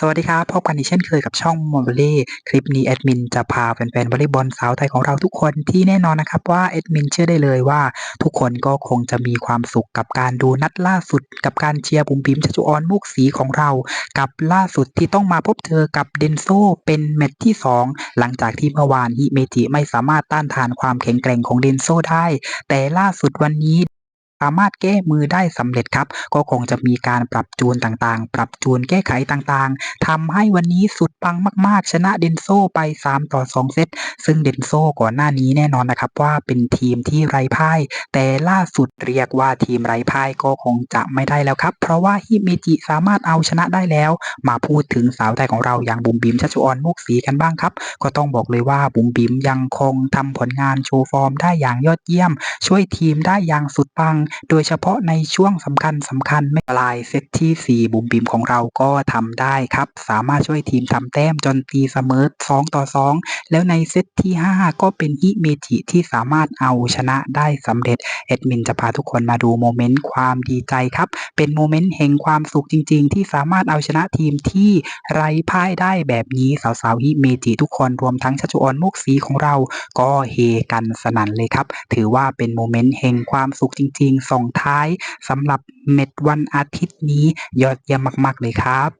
สวัสดีครับ พบกันอีกเช่นเคยกับช่องมอลเลย์คลิปนี้แอดมินจะพาแฟนๆวอลเลย์บอลสาวไทยของเราทุกคนที่แน่นอนนะครับว่าแอดมินเชื่อได้เลยว่า ทุกคนก็คงจะมีความสุขกับการดูนัดล่าสุด กับการเชียร์บุ๋มบิมชัชออนมุกสีของเรา กับล่าสุดที่ต้องมาพบเจอกับเดนโซเป็นแมตช์ที่ 2 หลังจากที่เมื่อวานฮิเมจิไม่สามารถต้านทานความแข็งแกร่งของเดนโซได้ แต่ล่าสุดวันนี้ สามารถแก้มือได้สำเร็จครับ ก็คงจะมีการปรับจูนต่างๆ ปรับจูนแก้ไขต่างๆทำให้วันนี้สุดปังมากๆ ชนะเดนโซไป 3 ต่อ 2 เซต ซึ่งเดนโซก่อนหน้านี้แน่นอนนะครับว่าเป็นทีมที่ไร้พ่าย แต่ล่าสุดเรียกว่าทีมไร้พ่ายก็คงจะไม่ได้แล้วครับ เพราะว่าฮิเมจิสามารถเอาชนะได้แล้ว มาพูดถึงสาวไทยของเราอย่างบุ๋มบิมชัชออนมุกศรีกันบ้างครับ ก็ต้องบอกเลยว่าบุ๋มบิมยังคงทำผลงานโชว์ฟอร์มได้อย่างยอดเยี่ยม ช่วยทีมได้อย่างสุดปังโดยเฉพาะในช่วงสำคัญสำคัญไม่ปลายเซตทีสี่4 บุ๋มบิมของเราก็ทำได้ครับ สามารถช่วยทีมทำแต้มจนตีเสมอ 2 ต่อ 2 แล้วในเซตที่ 5 ก็เป็นฮิเมจิที่สามารถเอาชนะได้สำเร็จเอ็ดมินจะพาทุกคนมาดูโมเมนต์ความดีใจครับ เป็นโมเมนต์แห่งความสุขจริง ๆ ที่สามารถเอาชนะทีมที่ไร้พ่ายได้แบบนี้สาวๆฮิเมจิทุกคนรวมทั้งชัชออนมุกสีของเราก็เฮกันสนั่นเลยครับ ถือว่าเป็นโมเมนต์แห่งความสุขจริงๆส่งท้ายสำหรับเม็ดวันอาทิตย์นี้ยอดเยี่ยมมาก ๆ เลยครับ